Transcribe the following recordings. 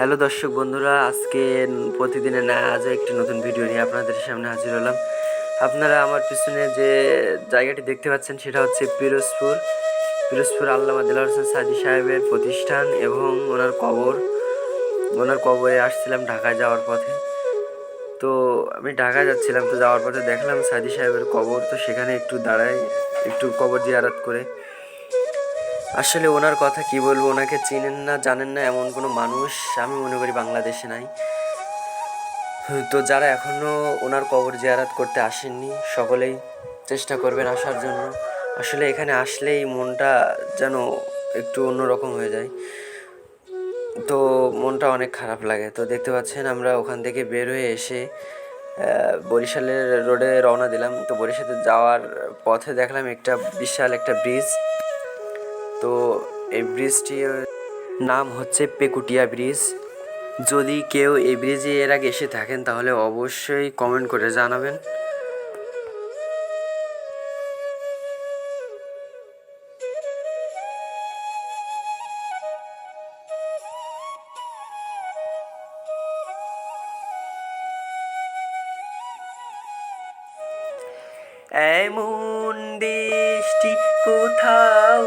Hello দর্শক বন্ধুরা, আজকে প্রতিদিনের না, আজও একটি নতুন ভিডিও নিয়ে আপনাদের সামনে হাজির হলাম। আপনারা আমার পিছনে যে জায়গাটি দেখতে পাচ্ছেন, সেটা হচ্ছে পিরোজপুর। পিরোজপুর আল্লামা দিল হোসেন সাদি সাহেবের প্রতিষ্ঠান এবং ওনার কবর। ওনার কবরে আসছিলাম ঢাকায় যাওয়ার পথে। তো আমি ঢাকায় যাচ্ছিলাম, তো যাওয়ার পথে দেখলাম সাদি সাহেবের কবর, তো সেখানে একটু দাঁড়াই, একটু কবর জিয়ারাত করে। আসলে ওনার কথা কি বলব? ওনাকে চেনেন না, জানেন না এমন কোনো মানুষ আমি মনে করি বাংলাদেশে নাই। তো যারা এখনও ওনার কবর জিয়ারাত করতে আসেননি, সকলেই চেষ্টা করবেন আসার জন্য। আসলে এখানে আসলেই মনটা যেন একটু অন্যরকম হয়ে যায়। তো মনটা অনেক খারাপ লাগে। তো দেখতে পাচ্ছেন আমরা ওখান থেকে বের হয়ে এসে বরিশালের রোডে রওনা দিলাম। তো বরিশালে যাওয়ার পথে দেখলাম একটা বিশাল একটা ব্রিজ। তো এই ব্রিজটির নাম হচ্ছে পেকুটিয়া ব্রিজ। যদি কেউ এই ব্রিজে এর আগে এসে থাকেন, তাহলে অবশ্যই কমেন্ট করে জানাবেন। এমন দেশটি কোথাও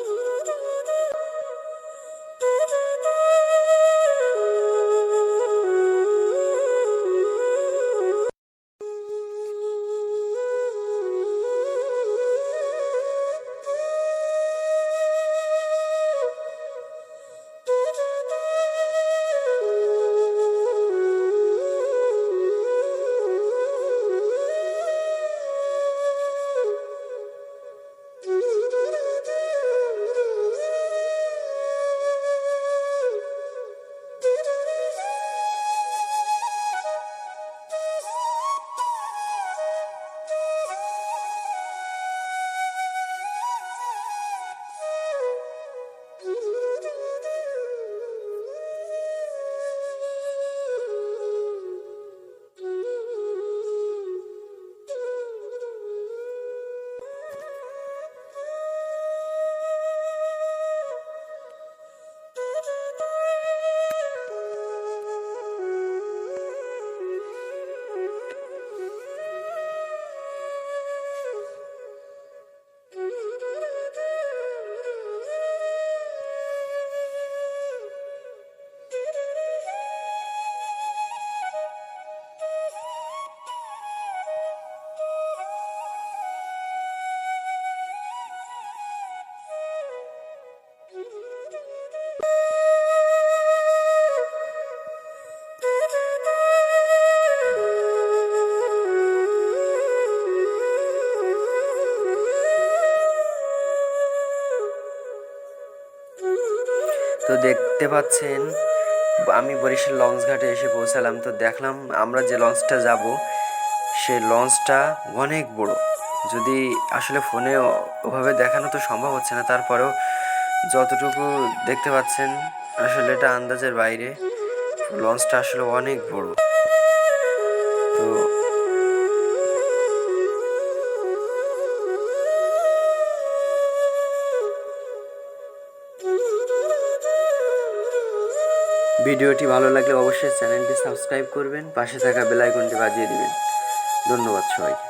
Ooh. তো দেখতে পাচ্ছেন, আমি বরিশাল লঞ্চ ঘাটে এসে পৌঁছালাম। তো দেখলাম আমরা যে লঞ্চটা যাব সে লঞ্চটা অনেক বড়। যদি আসলে ফোনে ওভাবে দেখানো তো সম্ভব হচ্ছে না, তারপরেও যতটুকু দেখতে পাচ্ছেন, আসলে এটা আন্দাজের বাইরে। লঞ্চটা আসলে অনেক বড়। ভিডিওটি ভালো লাগলে অবশ্যই চ্যানেলটি সাবস্ক্রাইব করবেন পাশে থাকা বেলাইকনটি বাজিয়ে দিবেন। ধন্যবাদ সবাইকে।